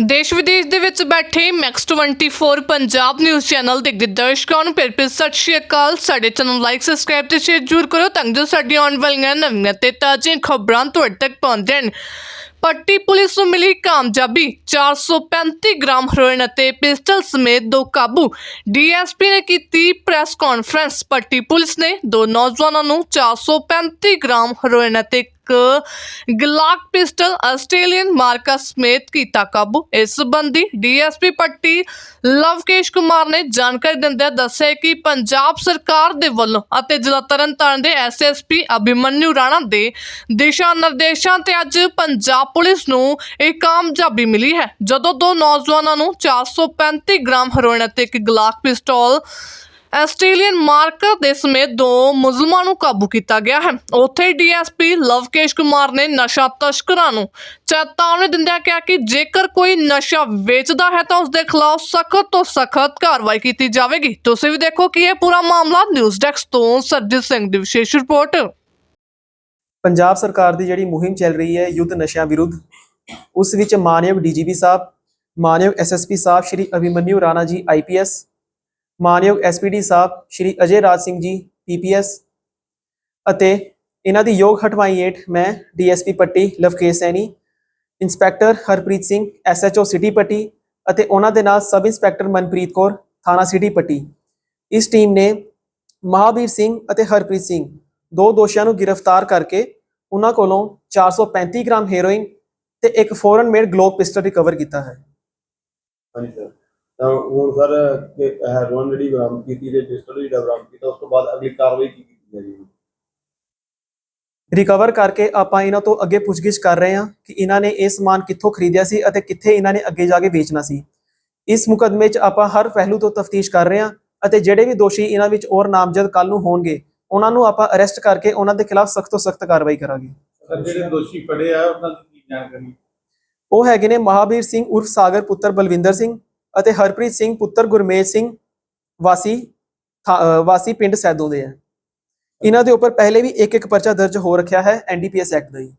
ਦੇਸ਼ ਵਿਦੇਸ਼ ਦੇ ਵਿੱਚ ਬੈਠੇ ਮੈਕਸ 24 ਪੰਜਾਬ ਨਿਊਜ਼ ਚੈਨਲ ਦੇ ਦਰਸ਼ਕਾਂ ਨੂੰ ਪਿਆਰ ਭਰੀ ਸਤਿ ਸ਼੍ਰੀ ਅਕਾਲ। ਸਾਡੇ ਚੈਨਲ ਲਾਈਕ ਸਬਸਕ੍ਰਾਈਬ ਤੇ ਸ਼ੇਅਰ ਜ਼ਰੂਰ ਕਰੋ ਤਾਂ ਜੋ ਸਾਡੀ ਆਉਣ ਵਾਲੀਆਂ ਨਵੀਆਂ ਤੇ ਤਾਜ਼ੀਆਂ ਖਬਰਾਂ ਤੁਹਾਡੇ ਤੱਕ ਪਹੁੰਚਣ ਪੱਟੀ ਪੁਲਿਸ ਨੂੰ ਮਿਲੀ ਕਾਮਯਾਬੀ 435 ਗ੍ਰਾਮ ਹੈਰੋਇਨ ਅਤੇ ਪਿਸਟਲ ਸਮੇਤ ਦੋ ਕਾਬੂ। ਡੀਐਸਪੀ ਨੇ ਕੀਤੀ ਪ੍ਰੈਸ ਕਾਨਫਰੰਸ। ਪੱਟੀ ਪੁਲਿਸ ਨੇ ਦੋ ਨੌਜਵਾਨਾਂ ਨੂੰ 435 ਗ੍ਰਾਮ ਹੈਰੋਇਨ ਅਤੇ ਇੱਕ ਗਲਾਕ ਪਿਸਟਲ ਆਸਟ੍ਰੇਲੀਅਨ ਮਾਰਕਾ ਸਮੇਤ ਕੀਤਾ ਕਾਬੂ। ਇਸ ਸੰਬੰਧੀ ਡੀਐਸਪੀ ਪੱਟੀ ਲਵਕੇਸ਼ ਕੁਮਾਰ ਨੇ ਜਾਣਕਾਰੀ ਦਿੰਦਿਆਂ ਦੱਸਿਆ ਕਿ ਪੰਜਾਬ ਸਰਕਾਰ ਦੇ ਵੱਲੋਂ ਅਤੇ ਜ਼ਿਲ੍ਹਾ ਤਰਨਤਾਰਨ ਦੇ ਐਸਐਸਪੀ ਅਭਿਮਨਿਊ ਰਾਣਾ ਦੇ ਦਿਸ਼ਾ ਨਿਰਦੇਸ਼ਾਂ ਤੇ ਅੱਜ ਪੰਜਾਬ ਪੁਲਿਸ ਨੂੰ ਇਹ ਕਾਮਯਾਬੀ ਮਿਲੀ ਹੈ। ਜਦੋਂ ਦੋ ਨੌਜਵਾਨਾਂ ਨੂੰ 435 ਗ੍ਰਾਮ ਹੈਰੋਇਨ ਅਤੇ ਇੱਕ ਗਲਾਕ ਪਿਸਟਲ ਆਸਟ੍ਰੇਲੀਅਨ ਮਾਰਕਰ ਦੇ ਸਮੇਤ ਦੋ ਮੁਲਜ਼ਮਾਂ ਨੂੰ ਕਾਬੂ ਕੀਤਾ ਗਿਆ ਹੈ। ਉੱਥੇ ਡੀਐਸਪੀ ਲਵਕੇਸ਼ ਕੁਮਾਰ ਨੇ ਨਸ਼ਾ ਤਸਕਰਾਂ ਨੂੰ ਚੇਤਾਵਨੀ ਦਿੰਦਿਆਂ ਕਿਹਾ ਕਿ ਜੇਕਰ ਕੋਈ ਨਸ਼ਾ ਵੇਚਦਾ ਹੈ ਤਾਂ ਉਸ ਦੇ ਖਿਲਾਫ ਸਖਤ ਤੋਂ ਸਖਤ ਕਾਰਵਾਈ ਕੀਤੀ ਜਾਵੇਗੀ। ਤੁਸੀਂ ਵੀ ਦੇਖੋ ਕਿ ਇਹ ਪੂਰਾ ਮਾਮਲਾ ਨਿਊਜ਼ ਡੈਸਕ ਤੋਂ ਸਰਜੀਤ ਸਿੰਘ ਦੀ ਵਿਸ਼ੇਸ਼ ਰਿਪੋਰਟ। ਪੰਜਾਬ ਸਰਕਾਰ ਦੀ ਜਿਹੜੀ ਮੁਹਿੰਮ ਚੱਲ ਰਹੀ ਹੈ ਯੁੱਧ ਨਸ਼ਿਆਂ ਵਿਰੁੱਧ, ਉਸ ਵਿੱਚ ਮਾਨਯੋਗ ਡੀਜੀਪੀ ਸਾਹਿਬ, ਮਾਨਯੋਗ ਐਸਐਸਪੀ ਸਾਹਿਬ ਸ਼੍ਰੀ ਅਭਿਮਨਿਊ ਰਾਣਾ ਜੀ ਆਈਪੀਐਸ ਮਾਨਯੋਗ ਐਸਪੀਡੀ ਸਾਹਿਬ ਸ਼੍ਰੀ ਅਜੇ ਰਾਜ ਸਿੰਘ ਜੀ ਪੀਪੀਐਸ ਅਤੇ ਇਹਨਾਂ ਦੀ ਯੋਗ ਹਟਵਾਈ ਹੇਠ ਮੈਂ DSP Patti, Lovekesh Saini, inspector Harpreet Singh SHO city Patti ਅਤੇ ਉਹਨਾਂ ਦੇ ਨਾਲ ਸਬ ਇੰਸਪੈਕਟਰ ਮਨਪ੍ਰੀਤ ਕੌਰ, ਥਾਣਾ ਸਿਟੀ ਪੱਟੀ। ਇਸ ਟੀਮ ਨੇ ਮਹਾਵੀਰ ਸਿੰਘ ਅਤੇ ਹਰਪ੍ਰੀਤ ਸਿੰਘ, ਦੋ ਦੋਸ਼ੀਆਂ ਨੂੰ ਗ੍ਰਿਫਤਾਰ ਕਰਕੇ ਉਹਨਾਂ ਕੋਲੋਂ 435 ਗ੍ਰਾਮ ਹੈਰੋਇਨ ਤੇ ਇੱਕ foreign made Glock pistol recover ਕੀਤਾ ਹੈ। ਹਾਂਜੀ, ਸਰ। ਤਾਂ ਹੁਣ ਸਰ ਕਿ ਹੈਰੋਨ ਜਿਹੜੀ ਬਰਾਮਦ ਕੀਤੀ ਤੇ ਪਿਸਟਲ ਜਿਹੜਾ ਬਰਾਮਦ ਕੀਤਾ ਉਸ ਤੋਂ ਬਾਅਦ ਅਗਲੀ ਕਾਰਵਾਈ ਕੀ ਕੀਤੀ ਜਾਏਗੀ? ਰਿਕਵਰ ਕਰਕੇ ਆਪਾਂ ਇਹਨਾਂ ਤੋਂ ਅੱਗੇ ਪੁੱਛਗਿੱਛ ਕਰ ਰਹੇ ਹਾਂ ਕਿ ਇਹਨਾਂ ਨੇ ਇਹ ਸਮਾਨ ਕਿੱਥੋਂ ਖਰੀਦਿਆ ਸੀ ਅਤੇ ਕਿੱਥੇ ਇਹਨਾਂ ਨੇ ਅੱਗੇ ਜਾ ਕੇ ਵੇਚਣਾ ਸੀ। ਇਸ ਮੁਕਦਮੇ 'ਚ ਆਪਾਂ ਹਰ ਪਹਿਲੂ ਤੋਂ ਤਫਤੀਸ਼ ਕਰ ਰਹੇ ਹਾਂ ਅਤੇ ਜਿਹੜੇ ਵੀ ਦੋਸ਼ੀ ਇਹਨਾਂ ਵਿੱਚ ਔਰ ਨਾਮਜ਼ਦ ਕੱਲ ਨੂੰ ਹੋਣਗੇ ਉਹਨਾਂ ਨੂੰ ਆਪਾਂ ਅਰੈਸਟ ਕਰਕੇ ਉਹਨਾਂ ਦੇ ਖਿਲਾਫ ਸਖਤ ਤੋਂ ਸਖਤ ਕਾਰਵਾਈ ਕਰਾਂਗੇ। ਸਰ ਜਿਹੜੇ ਦੋਸ਼ੀ ਫੜੇ ਆ ਉਹਨਾਂ ਦੀ ਕੀ ਜਾਣਕਾਰੀ? ਉਹ ਹੈਗੇ ਨੇ ਮਹਾਵੀਰ ਸਿੰਘ ਉਰਫ ਸਾਗਰ ਪੁੱਤਰ ਬਲਵਿੰਦਰ ਸਿੰਘ ਅਤੇ ਹਰਪ੍ਰੀਤ ਸਿੰਘ ਪੁੱਤਰ ਗੁਰਮੇਜ ਸਿੰਘ ਵਾਸੀ ਥਾ- ਵਾਸੀ ਪਿੰਡ ਸੈਦੋ ਦੇ ਹੈ। ਇਹਨਾਂ ਦੇ ਉੱਪਰ ਪਹਿਲੇ ਵੀ ਇੱਕ ਇੱਕ ਪਰਚਾ ਦਰਜ ਹੋ ਰੱਖਿਆ ਹੈ ਐਨਡੀਪੀਐਸ ਐਕਟ ਦਾ ਹੀ